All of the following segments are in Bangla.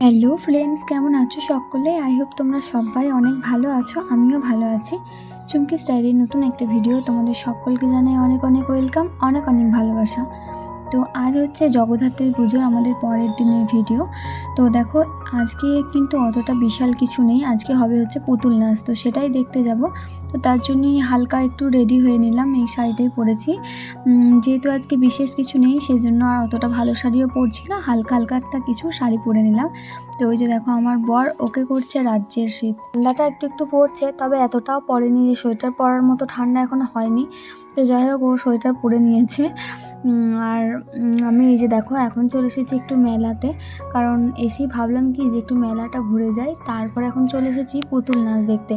হ্যালো ফ্রেন্ডস কেমন আছো সকলে? আই হোপ তোমরা সবাই অনেক ভালো আছো, আমিও ভালো আছি। চুমকি স্টাইলের নতুন একটা ভিডিও তোমাদের সকলকে জানাই অনেক অনেক ওয়েলকাম অনেক অনেক ভালোবাসা। তো আজ হচ্ছে জগদ্ধাত্রীর পুজোর আমাদের পরের দিনের ভিডিও তো দেখো, আজকে কিন্তু অতটা বিশাল কিছু নেই। আজকে হবে হচ্ছে পুতুল নাচ, তো সেটাই দেখতে যাব। তো তার জন্যই হালকা একটু রেডি হয়ে নিলাম, এই শাড়িটাই পরেছি। যেহেতু আজকে বিশেষ কিছু নেই সেই জন্য আর অতটা ভালো শাড়িও পরছি না। হালকা হালকা একটা কিছু শাড়ি পরে নিলাম। তো ওই যে দেখো, আমার বর ওকে করছে রাজ্যের শীত। ঠান্ডাটা একটু একটু পড়ছে, তবে এতটাও পড়েনি যে, সোয়েটার পরার মতো ঠান্ডা এখনও হয়নি। তো যাই হোক, ও সোয়েটার পরে নিয়েছে। আর আমি এই যে দেখো, এখন চলে এসেছি একটু মেলাতে। কারণ এসেই ভাবলাম কি যে একটু মেলাটা ঘুরে যাই। তারপর এখন চলে এসেছি পুতুল নাচ দেখতে।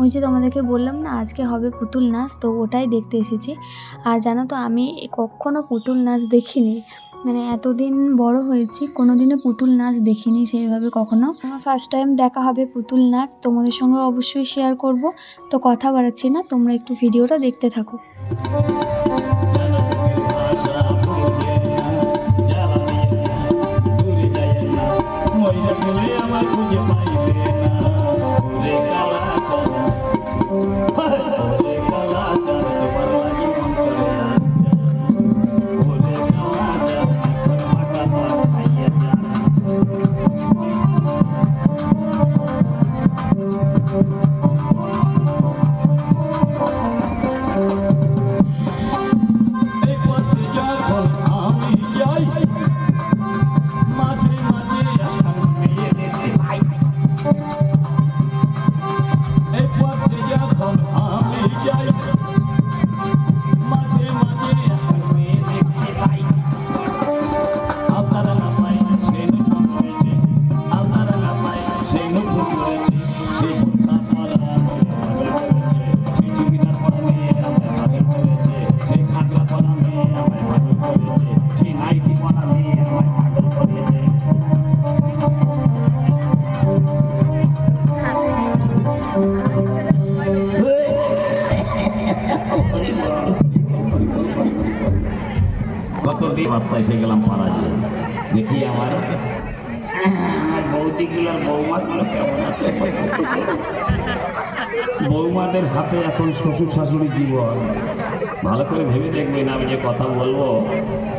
ওই যে তোমাদেরকে বললাম না, আজকে হবে পুতুল নাচ, তো ওটাই দেখতে এসেছি। আর জানো তো, আমি কখনো পুতুল নাচ দেখিনি। মানে এতদিন বড় হয়েছি কোনো দিনও পুতুল নাচ দেখিনি সেইভাবে কখনো। আমার ফার্স্ট টাইম দেখা হবে পুতুল নাচ, তোমাদের সঙ্গে অবশ্যই শেয়ার করব। তো কথা বাড়াচ্ছি না, তোমরা একটু ভিডিওটা দেখতে থাকো। আমার এসে গেলাম পাড়া দিয়ে। দেখি আমার। আমার বৌদিগুলোর বৌমাগুলো কেমন আছে? বৌমাদের হাতে এখন শ্বশুর শাশুড়ি জীবন। ভালো করে ভেবে দেখবেন আমি যে কথা বলব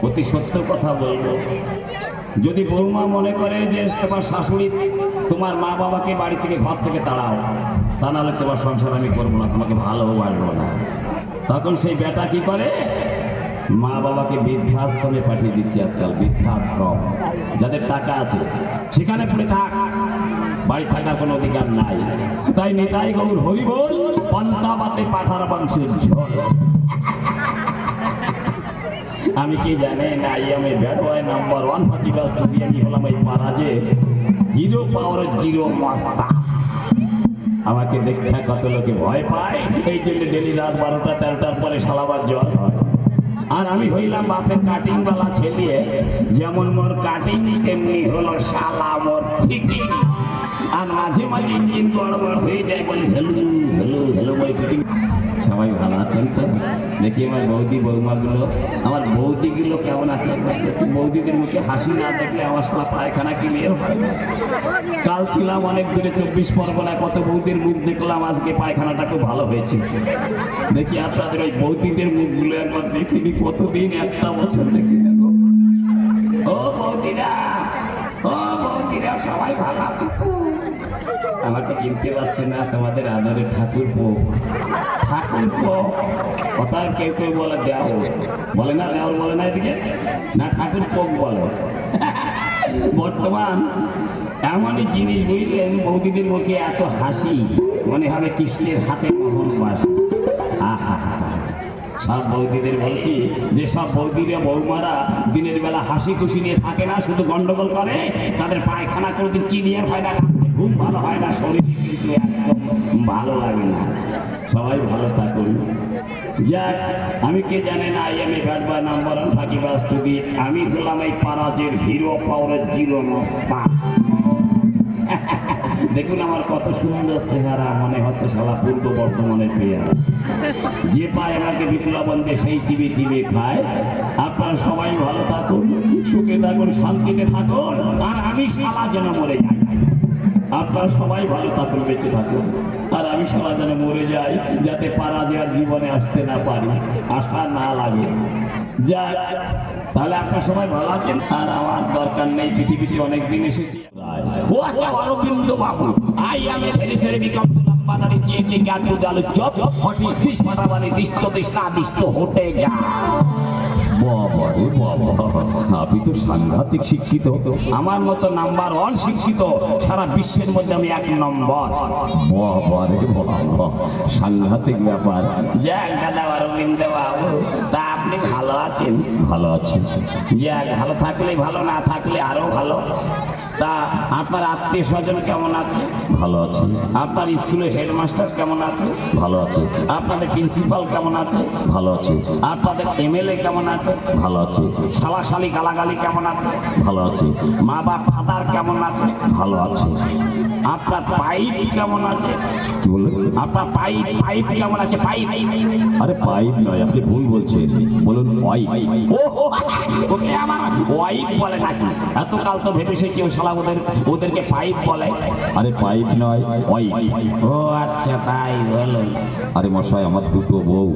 অতি সত্য কথা বলব। যদি বৌমা মনে করে যে তোমার শাশুড়ি তোমার মা বাবাকে বাড়ি থেকে ঘর থেকে তাড়াও তা নাহলে তোমার সংসার আমি করব না তোমাকে ভালোবাসবো না। তখন সেই বেটা কি করে? মা বাবাকে বৃদ্ধাশ্রমে পাঠিয়ে দিচ্ছে আজকাল, বৃদ্ধাশ্রম। যাদের টাকা আছে, সেখানে পড়ে থাক। বাড়ি থাকার কোনো অধিকার নাই। তাই নেতাই গৌর হরিবোল পন্থাবাতে পাঠার বংশের আমি কি জানি না আই আমি ব্যাটওয়াই নাম্বার ওয়ান ফার্টি বাস টু আমি হলাম এই পারাজে হিরো পাওয়ার জিরো মাস্তা। আমাকে দেখে কত লোকে ভয় পায়। এই জন্য ডেলি রাত বারোটা, তেরোটার পরে সালাবার জ্বর হয়। আর আমি হইলাম বাপের কাটিং বালা ছেলে। যেমন মোর কাটিং তেমনি হলো শালা মোর আর মাঝে মাঝে ইঞ্জিন গড়বড় হয়ে যায় বলি হেলু হেলু বই ফিটিং সবাই ভালো আছেন তো দেখি আমার বৌদি বৌমাগুলো আমার বৌদিগুলো কেমন আছে বৌদিদের মুখে হাসি না দেখলে আমার সালা পায়খানা কিলিয়ে হয় কাল ছিলাম অনেক দূরে চব্বিশ পরগনায় কত বৌদির মুখ দেখলাম আজকে পায়খানাটা খুব ভালো হয়েছে দেখি আপনাদের ওই বৌদিদের মুখগুলো একবার দেখিনি কতদিন একটা বছর দেখি না। ও বৌদিরা ও বৌদিরা সবাই ভালো আছে? আমাকে চিনতে পারছে না, তোমাদের আদরের ঠাকুর ঠাকুর কথা কেউ কেউ বলে দেও বলে না দেওয়ার বলে না এদিকে? না ঠাকুর পোক বলে। বর্তমান এমনই জিনিস বুঝলেন, বৌদিদের মুখে এত হাসি, মনে হবে কৃষ্ণের হাতে মোহন বাস আহা, সব বৌদিদের বলছি, যে সব বৌদিরা বৌমারা দিনের বেলা হাসি খুশি নিয়ে থাকে না, শুধু গন্ডগোল করে, তাদের পায়খানা কোনোদিন ক্লিয়ার হয় না ঘুম ভালো হয় না, শরীর একদম ভালো লাগে না। সবাই ভালো থাকুন। যাক, আমি কে জানে না আই এম এ ব্যাটবা নাম্বার ওয়ান ফাঁকি বাস্তুদি আমি হলাম এই পারাজের হিরো পাওয়ারের মস্তা দেখুন আমার কত সুন্দর চেহারা, মনে হচ্ছে সালা পূর্ব বর্ধমানের পেয়ারা যে পায় আমাকে বিপ্লবন্তে সেই চিবি চিবি খায়। আপনারা সবাই ভালো থাকুন, সুখে থাকুন, শান্তিতে থাকুন, আর আমি সারা যেন মরে যাই। আপনারা সবাই ভালো থাকুন, বেঁচে থাকুন। আর আমি সারা যেন মরে যাই, যাতে পারা দেওয়ার জীবনে আসতে না পারি, আশা না লাগে। যা তাহলে আপনার সবাই ভালো আছেন? আর আমার দরকার নেই, পৃথিবীতে অনেক দিন এসেছি। ও আচ্ছা অরবিন্দ বাবু আই উদালু চপ ফিস যা। বাবা রে বাবা। আপনি তো সাংঘাতিক শিক্ষিত। আমার মতো নাম্বার ওয়ান শিক্ষিত সারা বিশ্বের মধ্যে আমি এক নম্বর। বাবা রে বাবা, সাংঘাতিক ব্যাপার। যাক দাদা তা আপনি ভালো আছেন? ভালো আছেন যাক ভালো থাকলে ভালো না থাকলে আরও ভালো। তা আপনার আত্মীয় স্বজন কেমন আছে? ভালো আছে। আপনার স্কুলের হেডমাস্টার কেমন আছে? ভালো আছে। আপনাদের প্রিন্সিপাল কেমন আছে? ভালো আছে। আপনাদের এমএলএ কেমন আছে? ভালো আছে। শালাশালি গালাগালি কেমন আছে? ভালো আছে। মা বাপ ফাদার কেমন আছে? ভালো আছে। আপনার পাইপ কেমন আছে? কি বললেন আপনার পাইপ পাইপ কেমন আছে? পাইপ। আরে পাইপ নয় আপনি ভুল বলছেন। বলুন। ওকে আমার ওয়াইফ বলে নাকি? এতকাল তো ভেবেছে কেউ শালা ওদের ওদেরকে পাইপ বলে। আরে পাইপ নয় ও আচ্ছা তাই আরে মশাই আমার দুটো বউ।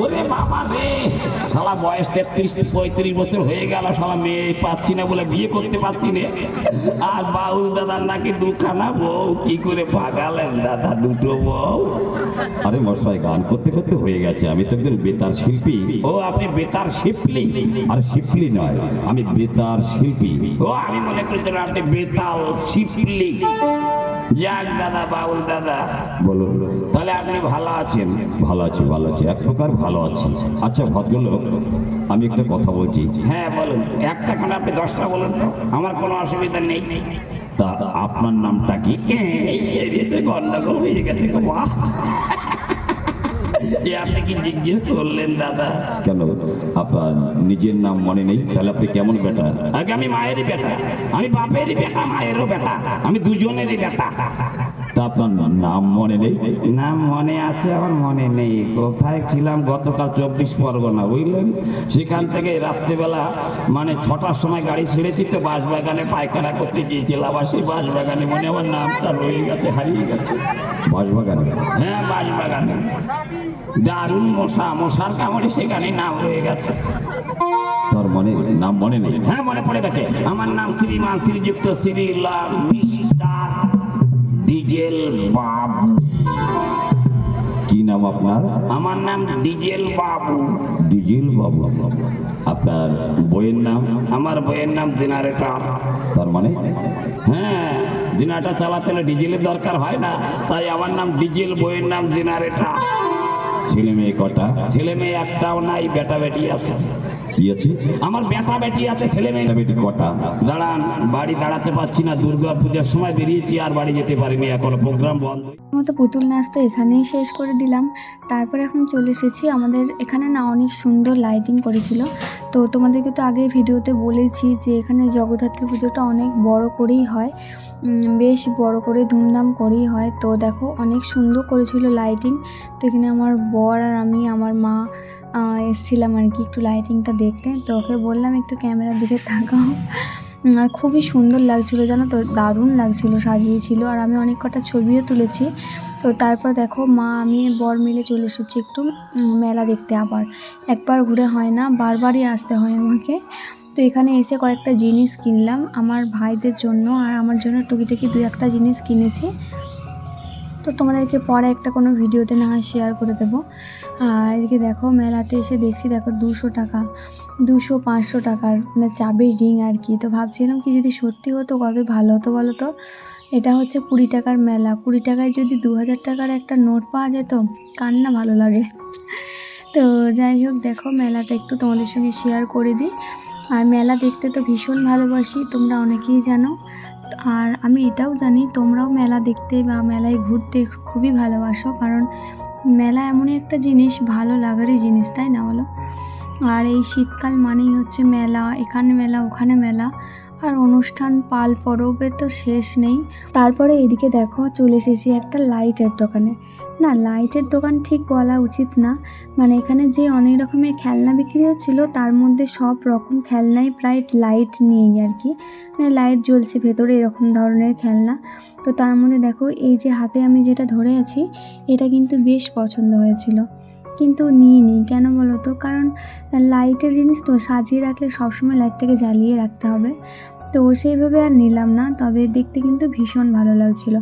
ওরে বাবা রে। শালা বয়স তেত্রিশ পঁয়ত্রিশ বছর হয়ে গেল শালা মেয়ে পাচ্ছি না বলে বিয়ে করতে পারছি না। আর বাউল দাদার নাকি দুখানা বউ কি করে ভাগালেন দাদা দুটো বউ? আরে মশাই গান করতে করতে হয়ে গেছে। আমি তো একজন বেতার শিল্পী। ও আপনি বেতার শিপলি আর শিল্পী নয় আমি বেতার শিল্পী। ও আমি মনে করেছিলাম আপনি বেতাল শিপলি যাক দাদা বাউল দাদা। বলো তাহলে আপনি ভালো আছেন? ভালো আছি ভালো আছি। এক প্রকার ভালো আছি। আচ্ছা ভদ্রলোক আমি একটা কথা বলছি। হ্যাঁ বলুন। একটা কেন আপনি দশটা বলুন তো। আমার কোনো অসুবিধা নেই। তা আপনার নামটা কি? গন্ডগোল হয়ে গেছে আপনি কি জিজ্ঞেস করলেন দাদা? কেন? আপনার নিজের নাম মনে নেই, তাহলে আপনি কেমন বেটা? আগে আমি মায়েরই বেটা, আমি বাপেরই বেটা, মায়েরও বেটা, আমি দুজনেরই বেটা। তা আপনার নাম মনে নেই। নাম মনে আছে আমার মনে নেই। কোথায় ছিলাম গতকাল চব্বিশ পরগনা বুঝলেন? সেখান থেকে রাত্রেবেলা মানে ছটার সময় গাড়ি ছেড়েছি তো বাঁশবাগানে পায়খানা করতে গিয়েছিলাম। আর সেই বাঁশবাগানে মনে আমার নামটা রয়ে গেছে হারিয়ে গেছে। বাঁশবাগানে? হ্যাঁ বাঁশবাগানে। দারুণ মশা মশার কামড়ে সেখানে নাম রয়ে গেছে। তার মনে নাম মনে নেই। হ্যাঁ মনে পড়ে গেছে। আমার নাম শ্রীমান শ্রীযুক্ত শ্রীলাম মিস্টার ডিজেল বাবু। কি নাম আপনার? আমার নাম ডিজেল বাবু। ডিজেল বাবু আপনার বইয়ের নাম? আমার বইয়ের নাম জেনারেটর তার মানে? হ্যাঁ জেনারেটর চালাতে হলে ডিজেলের দরকার হয় না তাই আমার নাম ডিজেল বইয়ের নাম জেনারেটর ছেলে মেয়ে কটা? ছেলে মেয়ে একটাও নাই বেটা বেটি আছে। আমার বেটা বেটি আছে, ছেলে মেয়ে কটা? দাঁড়ান, বাড়ি দাঁড়াতে পারছি না, দুর্গা পূজার সময় বেরিয়েছি, আর বাড়ি যেতে পারিনি এখনও, প্রোগ্রাম বন্ধ। মতো পুতুল নাচ তো এখানেই শেষ করে দিলাম। তারপর এখন চলে এসেছি, আমাদের এখানে না অনেক সুন্দর লাইটিং করেছিল। তো তোমাদেরকে তো আগে ভিডিওতে বলেছি যে এখানে জগদ্ধাত্রী পুজোটা অনেক বড় করেই হয়। বেশ বড় করে ধুমধাম করেই হয়। তো দেখো, অনেক সুন্দর করেছিল লাইটিং তো এখানে আমার বর আর আমি, আমার মা এসছিলাম আর কি একটু লাইটিংটা দেখতে। তো ওকে বললাম, একটু ক্যামেরার দিকে তাকাও। আর খুবই সুন্দর লাগছিল, জানো তো? দারুণ লাগছিল, সাজিয়েছিল। আর আমি অনেক কটা ছবিও তুলেছি। তো তারপর দেখো, মা, আমি, বর মিলে চলে এসেছি একটু মেলা দেখতে আবার। একবার ঘুরে হয় না, বারবারই আসতে হয় আমাকে। তো এখানে এসে কয়েকটা জিনিস কিনলাম আমার ভাইদের জন্য। আর আমার জন্য টুকিটাকি দু একটা জিনিস কিনেছি। তো তোমাদেরকে পরে একটা কোনো ভিডিওতে না শেয়ার করে দেবো। আর এদিকে দেখো, মেলাতে এসে দেখছি দেখো দুশো টাকা, দুশো পাঁচশো টাকার মানে চাবির রিং আর কি। তো ভাবছিলাম কি যদি সত্যি হতো, কত ভালো হতো বলো তো? এটা হচ্ছে কুড়ি টাকার মেলা। কুড়ি টাকায় যদি দু হাজার টাকার একটা নোট পাওয়া যেত কার না ভালো লাগে। তো যাই হোক, দেখো মেলাটা একটু তোমাদের সঙ্গে শেয়ার করে দিই। আর মেলা দেখতে তো ভীষণ ভালোবাসি, তোমরা অনেকেই জানো। আর আমি এটাও জানি তোমরাও মেলা দেখতে বা মেলায় ঘুরতে খুবই ভালোবাসো, কারণ মেলা এমনই একটা জিনিস, ভালো লাগারই জিনিস, তাই না বলো? আর এই শীতকাল মানেই হচ্ছে মেলা, এখানে মেলা, ওখানে মেলা। আর অনুষ্ঠান পাল পরবের তো শেষ নেই। তারপরে এদিকে দেখো চলে এসেছি একটা লাইটের দোকানে। না, লাইটের দোকান ঠিক বলা উচিত না। মানে এখানে যে অনেক রকমের খেলনা বিক্রি হচ্ছিল, তার মধ্যে সব রকম খেলনাই প্রায় লাইট নিয়েই আর কি। মানে লাইট জ্বলছে, ভেতরে এরকম ধরনের খেলনা। তো তার মধ্যে দেখো, এই যে হাতে আমি যেটা ধরে আছি, এটা কিন্তু বেশ পছন্দ হয়েছিল। কিন্তু নিইনি কেন বলো তো? কারণ লাইটের জিনিস তো, সাজিয়ে রাখলে সবসময় লাইটটাকে জ্বালিয়ে রাখতে হবে। তো সেইভাবে আর নিলাম না, তবে দেখতে কিন্তু ভীষণ ভালো লাগছিল।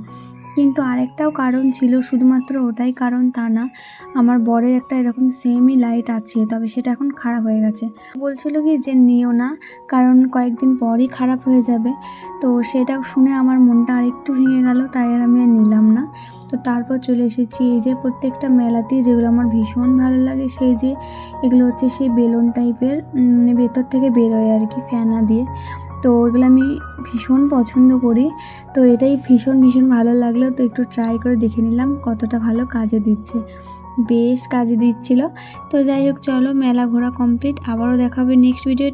কিন্তু আরেকটাও কারণ ছিল, শুধুমাত্র ওটাই কারণ তা না, আমার বরের একটা এরকম সেমই লাইট আছে, তবে সেটা এখন খারাপ হয়ে গেছে। বলছিল কি যে নিও না, কারণ কয়েকদিন পরই খারাপ হয়ে যাবে। তো সেটা শুনে আমার মনটা আরেকটু ভেঙে গেল, তাই আর আমি আর নিলাম না। তো তারপর চলে এসেছি, এই যে প্রত্যেকটা মেলাতেই যেগুলো আমার ভীষণ ভালো লাগে, সেই যে এগুলো হচ্ছে সেই বেলুন টাইপের ভেতর থেকে বেরোয় আর কি ফ্যানা দিয়ে। তো ওইগুলো আমি ভীষণ পছন্দ করি। তো এটাই ভীষণ ভীষণ ভালো লাগল। তো একটু ট্রাই করে দেখে নিলাম কতটা ভালো কাজে দিচ্ছে। বেশ কাজে দিচ্ছিল। তো যাই হোক, চলো মেলা ঘোরা কমপ্লিট আবারও দেখাবে নেক্সট ভিডিও